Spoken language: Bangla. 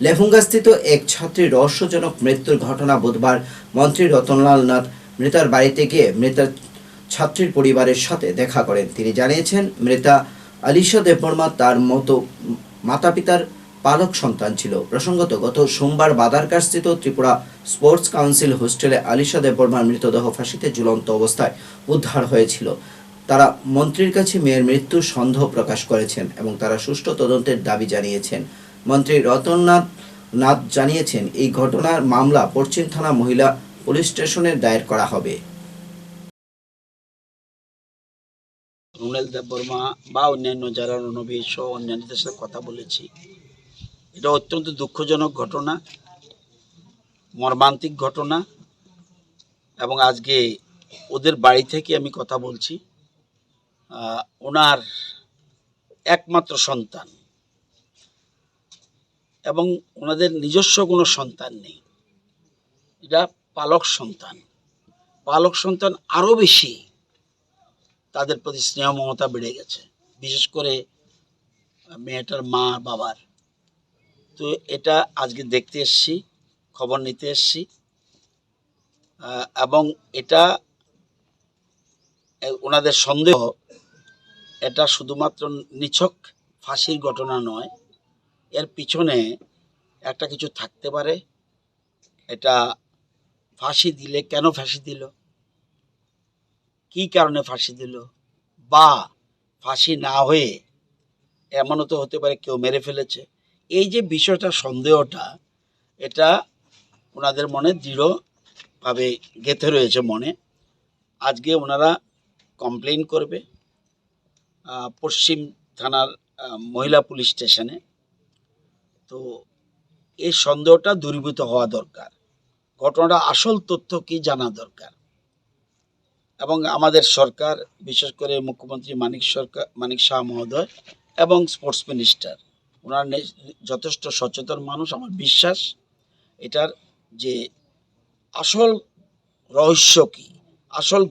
লেফুঙ্গাস্থিত এক ছাত্রীর রহস্যজনক মৃত্যুর ঘটনা বুধবার মন্ত্রী রতনলাল নাথ মৃতার বাড়িতে গিয়ে মৃতার ছাত্রীর পরিবারের সাথে দেখা করেন। তিনি জানিয়েছেন, মৃতা আলিশা দেববর্মা তার মতো মাতা পিতার পালক সন্তান ছিল। প্রসঙ্গত, গত সোমবার বাদারকারস্থিত ত্রিপুরা স্পোর্টস কাউন্সিল হোস্টেলে আলিশা দেববর্মার মৃতদেহ ফাঁসিতে ঝুলন্ত অবস্থায় উদ্ধার হয়েছিল। তারা মন্ত্রীর কাছে মেয়ের মৃত্যুর সন্দেহ প্রকাশ করেছেন এবং তারা সুষ্ঠু তদন্তের দাবি জানিয়েছেন। মন্ত্রী রতননাথ নাথ জানিয়েছেন, এই ঘটনার মামলা পশ্চিম থানা মহিলা পুলিশ স্টেশনে দায়ের করা হবে। রুনেল বা অন্যান্য যারা রণবীর সহ অন্যান্যদের সাথে কথা বলেছি, এটা অত্যন্ত দুঃখজনক ঘটনা, মর্মান্তিক ঘটনা, এবং আজকে ওদের বাড়ি থেকে আমি কথা বলছি। ওনার একমাত্র সন্তান। এবং ওনাদের নিজস্ব কোনো সন্তান নেই। এটা পালক সন্তান। পালক সন্তান আরও বেশি তাদের প্রতি স্নেহ মমতা বেড়ে গেছে। বিশেষ করে মেয়েটার মা বাবার। তো এটা আজকে দেখতে এসছি, খবর নিতে এসছি। এবং এটা ওনাদের সন্দেহ, এটা শুধুমাত্র নিছক ফাঁসির ঘটনা নয় এর পিছনে একটা কিছু থাকতে পারে। এটা ফাঁসি দিলে কেন ফাঁসি দিল? কি কারণে ফাঁসি দিল? বা ফাঁসি না হয়ে এমনও তো হতে পারে কেউ মেরে ফেলেছে। এই যে বিষয়টা, সন্দেহটা, এটা ওনাদের মনে দৃঢ়ভাবে গেঁথে রয়েছে মনে। আজকে ওনারা কমপ্লেন করবে পশ্চিম থানার মহিলা পুলিশ স্টেশনে। তো এই সন্দেহটা দূরীভূত হওয়া দরকার। ঘটনাটা আসল তথ্য কি জানা দরকার? এবং আমাদের সরকার, বিশেষ করে মুখ্যমন্ত্রী মানিক সরকার, মানিক শাহ মহোদয় এবং স্পোর্টস মিনিস্টার, ওনার যথেষ্ট সচেতন মানুষ, আমার বিশ্বাস এটার যে আসল রহস্য কি, আসল